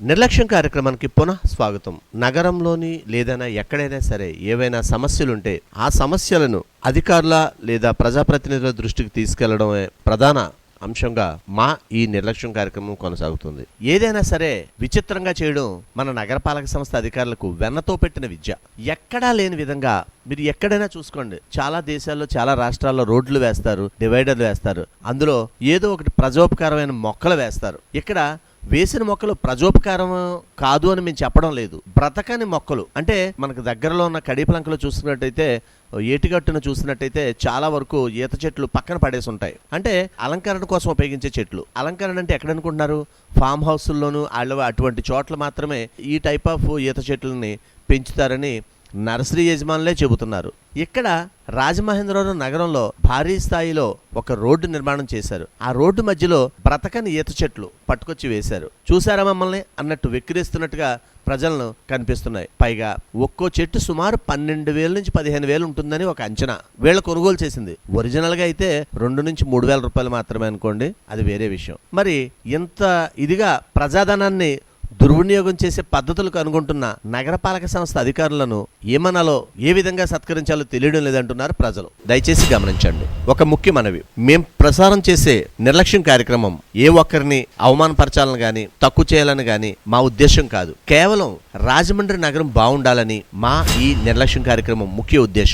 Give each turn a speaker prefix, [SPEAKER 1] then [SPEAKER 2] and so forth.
[SPEAKER 1] నిర్లక్ష్యం కార్యక్రమానికి పునః స్వాగతం. నగరంలోని లేదైనా ఎక్కడైనా సరే ఏవైనా సమస్యలుంటే ఆ సమస్యలను అధికారుల లేదా ప్రజాప్రతినిధుల దృష్టికి తీసుకెళ్ళడమే ప్రధాన అంశంగా మా ఈ నిర్లక్ష్యం కార్యక్రమం కొనసాగుతుంది. ఏదైనా సరే విచిత్రంగా చేయడం మన నగరపాలక సంస్థ అధికారులకు వెన్నతో పెట్టిన విద్య. ఎక్కడా లేని విధంగా మీరు ఎక్కడైనా చూసుకోండి. చాలా దేశాల్లో చాలా రాష్ట్రాల్లో రోడ్లు వేస్తారు డివైడర్లు వేస్తారు. అందులో ఏదో ఒకటి ప్రజోపకారమైన మొక్కలు వేస్తారు. ఇక్కడ వేసిన మొక్కలు ప్రజోపకారం కాదు అని మేము చెప్పడం లేదు. బ్రతకని మొక్కలు. అంటే మనకు దగ్గరలో ఉన్న కడిపలంకలో చూసుకున్నట్టయితే ఏటిగట్టును చూసినట్టయితే చాలా వరకు ఈత చెట్లు పక్కన పడేసి ఉంటాయి. అంటే అలంకరణ కోసం ఉపయోగించే చెట్లు. అలంకరణ అంటే ఎక్కడ అనుకుంటున్నారు ఫామ్ హౌస్ల్లోనూ వాళ్ళ అటువంటి చోట్ల మాత్రమే ఈ టైప్ ఆఫ్ ఈత చెట్లని పెంచుతారని నర్సరీ యజమానులే చెబుతున్నారు. ఇక్కడ రాజమహేంద్రవరం నగరంలో భారీ స్థాయిలో ఒక రోడ్డు నిర్మాణం చేశారు. ఆ రోడ్డు మధ్యలో బ్రతకని ఈత చెట్లు పట్టుకొచ్చి వేశారు. చూసారా మమ్మల్ని? అన్నట్టు వెక్కిరిస్తున్నట్టుగా ప్రజలను కనిపిస్తున్నాయి. పైగా ఒక్కో చెట్టు సుమారు పన్నెండు వేల నుంచి పదిహేను వేలు ఉంటుందని ఒక అంచనా. వీళ్ళ కొనుగోలు చేసింది. ఒరిజినల్గా అయితే రెండు నుంచి మూడు వేల రూపాయలు మాత్రమే అనుకోండి. అది వేరే విషయం. మరి ఇంత ఇదిగా ప్రజాధనాన్ని దుర్వినియోగం చేసే పద్ధతులు కనుగొంటున్న నగరపాలక సంస్థ అధికారులను ఏమనాలో ఏ విధంగా సత్కరించాలో తెలియడం లేదంటున్నారు ప్రజలు. దయచేసి గమనించండి. ఒక ముఖ్య మనవి. మేం ప్రసారం చేసే నిర్లక్ష్యం కార్యక్రమం ఏ ఒక్కరిని అవమానపరచాలని గాని తక్కువ చేయాలని గాని మా ఉద్దేశం కాదు. కేవలం రాజమండ్రి నగరం బాగుండాలని మా ఈ నిర్లక్ష్యం కార్యక్రమం ముఖ్య ఉద్దేశం